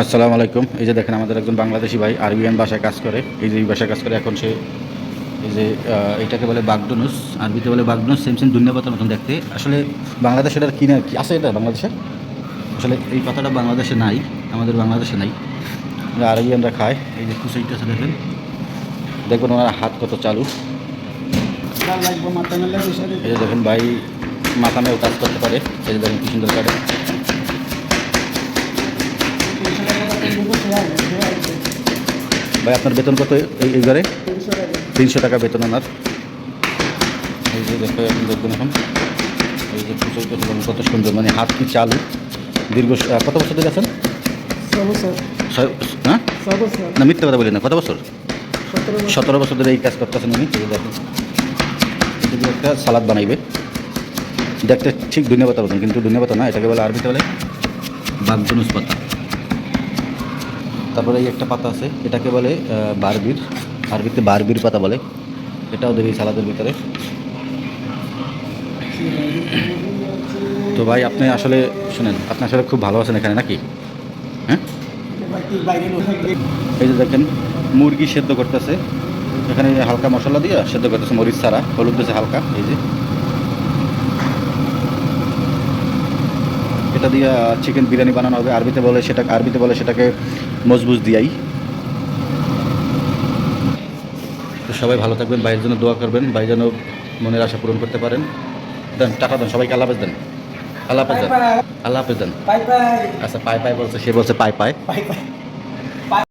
আসসালামু আলাইকুম। এই যে দেখেন আমাদের একজন বাংলাদেশি ভাই আরবিয়ান ভাষায় কাজ করে। এই যে এই ভাষায় কাজ করে, এখন সে এই যে এটাকে বলে বাগডনুস আরবিতে বলে বাগডনুস সেম সেম দুনিয়া পাতার মতন দেখতে। আসলে বাংলাদেশে এটার কিনে কি আছে এটা বাংলাদেশে? আসলে এই পাতাটা বাংলাদেশে নাই, আমাদের বাংলাদেশে নাই। আরবিয়ানরা খায় এই যে কুসাইটা আছে দেখেন। দেখবেন ওনার হাত কত চালু। এই যে দেখেন ভাই মাথা মেয়েও কাজ করতে পারে। এই যে দেখেন কি সুন্দর কাটে। ভাই আপনার বেতন কত এই ঘরে? তিনশো টাকা বেতন ওনার। এই যে দেখো এখন দেখবেন এখন। এই যে কত সুন্দর। মানে হাত কি চালু? দীর্ঘ কত বছর ধরে আছেন? হ্যাঁ? না মিথ্যা কথা বলি না কত বছর? সতেরো বছর। ধরে এই কাজ করতেছেন উনি। দেখেন। একটা সালাদ বানাইবে। দেখতে ঠিক ধনিয়া পাতা বলুন কিন্তু ধনিয়া পাতা না এটাকে বলে আরবিতে বলে বাগদনুস পাতা। তারপরে এই একটা পাতা আছে, এটাকে বলে বারবির। আরবিতে বারবির পাতা বলে। এটাও দেবে সালাদের ভিতরে। তো ভাই, আপনি আসলে শুনেন, আপনি আসলে খুব ভালো আছেন এখানে নাকি? হ্যাঁ? এই যে দেখেন, মুরগি সেদ্ধ করতেছে। এখানে হালকা মশলা দিয়ে সেদ্ধ করতেছে, মরিচ ছাড়া, হলুদ দিয়েছে হালকা, এই যে। এটা দিয়ে চিকেন বিরিয়ানি বানানো হবে। আরবিতে বলে সেটা আরবিতে বলে সেটাকে মজবুজ দিয়াই। তো সবাই ভালো থাকবেন ভাইয়ের জন্য দোয়া করবেন ভাই যেন মনের আশা পূরণ করতে পারেন। দেন টাকা দেন সবাইকে আল্লাহ দেন। আল্লাহ হাফেজ দেন। আল্লাহ হাফেজ দেন। Bye bye. আচ্ছা পাই পাই বলছে সে বলছে পাই পাই। Pi by.